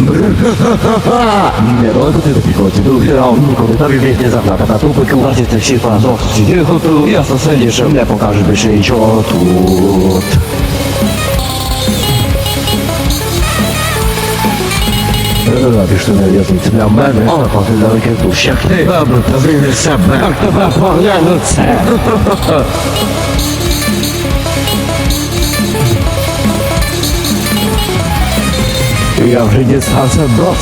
Не робити піхоті, другий раунд ніколи тобі вік не заплакати, а тупик влазити всі разом. Сиди готу, я сосидіше, не покажу більше нічого тут. Е, Пішли на в'язницю для мене, але поки далеке душ, як ти добре та звільниш себе, як тебе погляну це. Я вже дістався до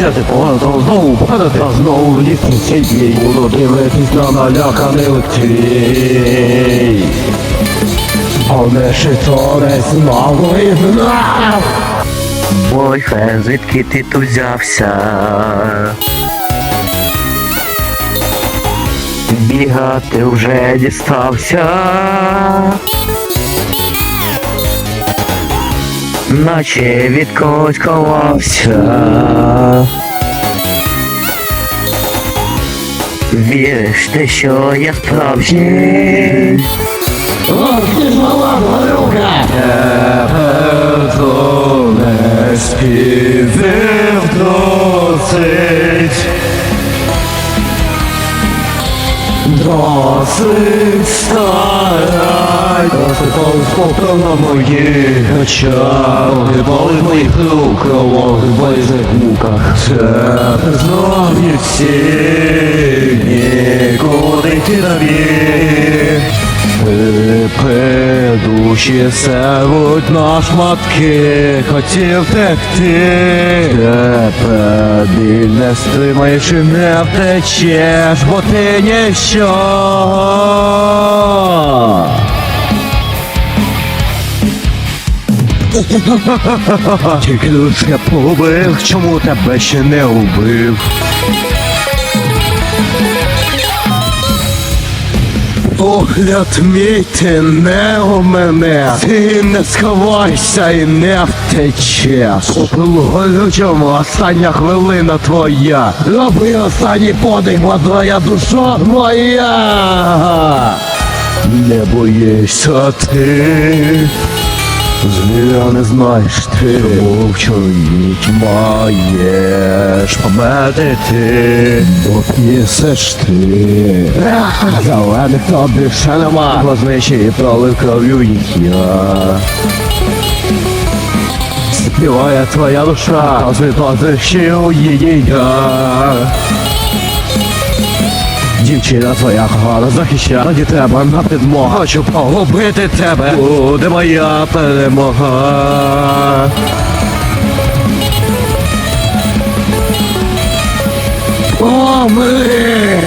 я ти погано знову падати, а знову в ліфті сидіть, буду дивитись на наляканих тій. Але ще то не знову і знав. Бойфренд, звідки ти тут взявся? Бігати вже дістався. Наче від когось ховався. Віриш ти, що я справжній? Ох, ти ж мала горюка! Тепер то не співів досить. Досить старай, досить полускопив на моїх очах, Випали в моїх руках, в болізних муках. Тепер знов ні всі, нікуди йти тобі. Тепер душі серуть на шматки, хотів текти. Тепер біль не стримаєш і не втечеш, бо ти ніщо. Тільки душе побив, чому тебе ще не убив? Погляд мій ти не у мене, ти не сховайся і не втечеш. У горючому остання хвилина твоя. Роби останній подих, бо твоя душа моя. Не боїшся ти. Звіра не знаєш ти, мовчить маєш пометити, бо п'єсеш ти. Зелених тобі ще нема, возничі пролив кров'ю їх я. Співає твоя душа, розвиточив її я. Дівчина твоя кохана захищає, тебе на підмогу. Хочу погубити тебе, буде моя перемога. Помри!